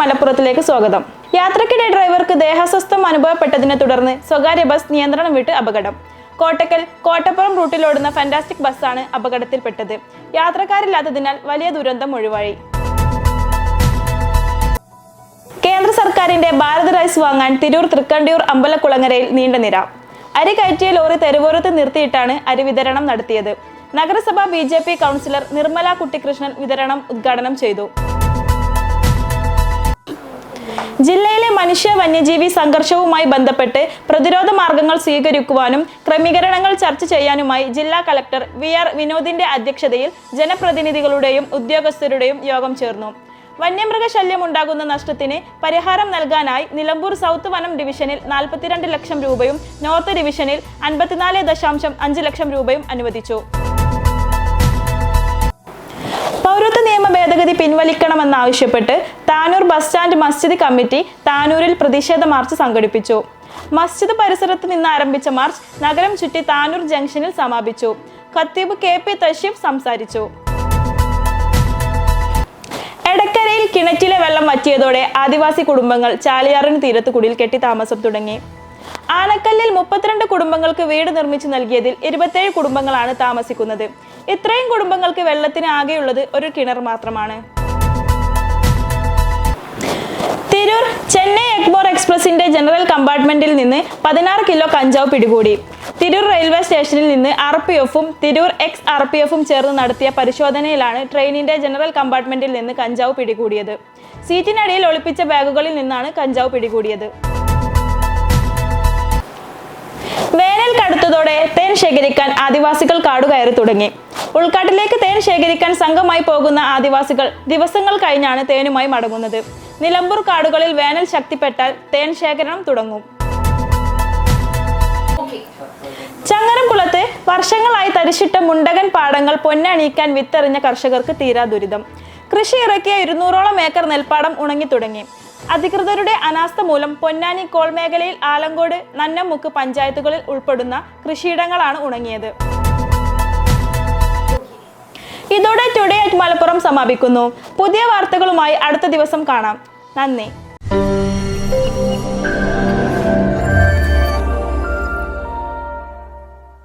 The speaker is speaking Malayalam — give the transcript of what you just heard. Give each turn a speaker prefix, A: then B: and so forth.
A: മലപ്പുറത്തിലേക്ക് സ്വാഗതം. യാത്രക്കിടെ ഡ്രൈവർക്ക് ദേഹാസ്വസ്ഥം അനുഭവപ്പെട്ടതിനെ തുടർന്ന് സ്വകാര്യ ബസ് നിയന്ത്രണം വിട്ട് അപകടം. കോട്ടക്കൽ കോട്ടപ്പുറം റൂട്ടിലോടുന്ന ഫാന്റാസ്റ്റിക് ബസ്സാണ് അപകടത്തിൽപ്പെട്ടത്. യാത്രക്കാരില്ലാത്തതിനാൽ വലിയ ദുരന്തം ഒഴിവായി. കേന്ദ്ര സർക്കാരിന്റെ ഭാരത് റൈസ് വാങ്ങാൻ തിരൂർ തൃക്കണ്ടിയൂർ അമ്പലക്കുളങ്ങരയിൽ നീണ്ട നിര. അരി കയറ്റിയ ലോറി തെരുവോരത്ത് നിർത്തിയിട്ടാണ് അരി വിതരണം നടത്തിയത്. നഗരസഭ B J P councillor Nirmala Kuttikrishnan വിതരണം ഉദ്ഘാടനം ചെയ്തു. ജില്ലയിലെ മനുഷ്യ വന്യജീവി സംഘർഷവുമായി ബന്ധപ്പെട്ട് പ്രതിരോധ മാർഗങ്ങൾ സ്വീകരിക്കുവാനും ക്രമീകരണങ്ങൾ ചർച്ച ചെയ്യാനുമായി ജില്ലാ കളക്ടർ വി ആർ വിനോദിന്റെ അധ്യക്ഷതയിൽ ജനപ്രതിനിധികളുടെയും ഉദ്യോഗസ്ഥരുടെയും യോഗം ചേർന്നു. വന്യമൃഗശല്യം ഉണ്ടാകുന്ന നഷ്ടത്തിന് പരിഹാരം നൽകാനായി നിലമ്പൂർ സൗത്ത് വനം ഡിവിഷനിൽ നാൽപ്പത്തിരണ്ട് ലക്ഷം രൂപയും നോർത്ത് ഡിവിഷനിൽ അൻപത്തിനാല് ദശാംശം അഞ്ച് ലക്ഷം രൂപയും അനുവദിച്ചു. ഭേദഗതി പിൻവലിക്കണമെന്നാവശ്യപ്പെട്ട് Tanur bus stand masjid committee താനൂരിൽ പ്രതിഷേധ മാർച്ച് സംഘടിപ്പിച്ചു. മസ്ജിദ് പരിസരത്ത് നിന്ന് ആരംഭിച്ച മാർച്ച് നഗരം ചുറ്റി താനൂർ ജംഗ്ഷനിൽ സമാപിച്ചു. ഖത്തീബ് കെ പി തഷീഫ് സംസാരിച്ചു. എടക്കരയിൽ കിണറ്റിലെ വെള്ളം വറ്റിയതോടെ ആദിവാസി കുടുംബങ്ങൾ ചാലിയാറിന് തീരത്ത് കുടിയിൽ കെട്ടി താമസം തുടങ്ങി. ആനക്കല്ലിൽ മുപ്പത്തിരണ്ട് കുടുംബങ്ങൾക്ക് വീട് നിർമ്മിച്ചു നൽകിയതിൽ ഇരുപത്തേഴ് കുടുംബങ്ങളാണ് താമസിക്കുന്നത്. ഇത്രയും കുടുംബങ്ങൾക്ക് വെള്ളത്തിന് ആകെയുള്ളത് ഒരു കിണർ മാത്രമാണ്. തിരൂർ ചെന്നൈ എക്ബോർ എക്സ്പ്രസിന്റെ ജനറൽ കമ്പാർട്ട്മെന്റിൽ നിന്ന് പതിനാറ് കിലോ കഞ്ചാവ് പിടികൂടി. തിരൂർ റെയിൽവേ സ്റ്റേഷനിൽ നിന്ന് ആർ പി എഫും തിരൂർ എക്സ് ആർ പി എഫും ചേർന്ന് നടത്തിയ പരിശോധനയിലാണ് ട്രെയിനിന്റെ ജനറൽ കമ്പാർട്ട്മെന്റിൽ നിന്ന് കഞ്ചാവ് പിടികൂടിയത്. സീറ്റിനടിയിൽ ഒളിപ്പിച്ച ബാഗുകളിൽ നിന്നാണ് കഞ്ചാവ് പിടികൂടിയത്. വേനൽ കടുത്തതോടെ തേൻ ശേഖരിക്കാൻ ആദിവാസികൾ കാടുകയറി തുടങ്ങി. ഉൾക്കാട്ടിലേക്ക് തേൻ ശേഖരിക്കാൻ സംഘമായി പോകുന്ന ആദിവാസികൾ ദിവസങ്ങൾ കഴിഞ്ഞാണ് തേനുമായി മടങ്ങുന്നത്. നിലമ്പൂർ കാടുകളിൽ വേനൽ ശക്തിപ്പെട്ടാൽ തേൻ ശേഖരണം തുടങ്ങും. ചങ്ങരംകുളത്ത് വർഷങ്ങളായി തരിശിട്ട മുണ്ടകൻ പാടങ്ങൾ പൊന്നണിയിക്കാൻ വിത്തെറിഞ്ഞ കർഷകർക്ക് തീരാ ദുരിതം. കൃഷി ഇറക്കിയ ഇരുന്നൂറോളം ഏക്കർ നെൽപ്പാടം ഉണങ്ങി തുടങ്ങി. അധികൃതരുടെ അനാസ്ഥ മൂലം പൊന്നാനി കോൾ മേഖലയിൽ ആലങ്കോട് നന്നമുക്ക് പഞ്ചായത്തുകളിൽ ഉൾപ്പെടുന്ന കൃഷിയിടങ്ങളാണ് ഉണങ്ങിയത്. ഇതോടെ ടുഡേ അറ്റ് മലപ്പുറം സമാപിക്കുന്നു. പുതിയ വാർത്തകളുമായി അടുത്ത ദിവസം കാണാം. നന്ദി.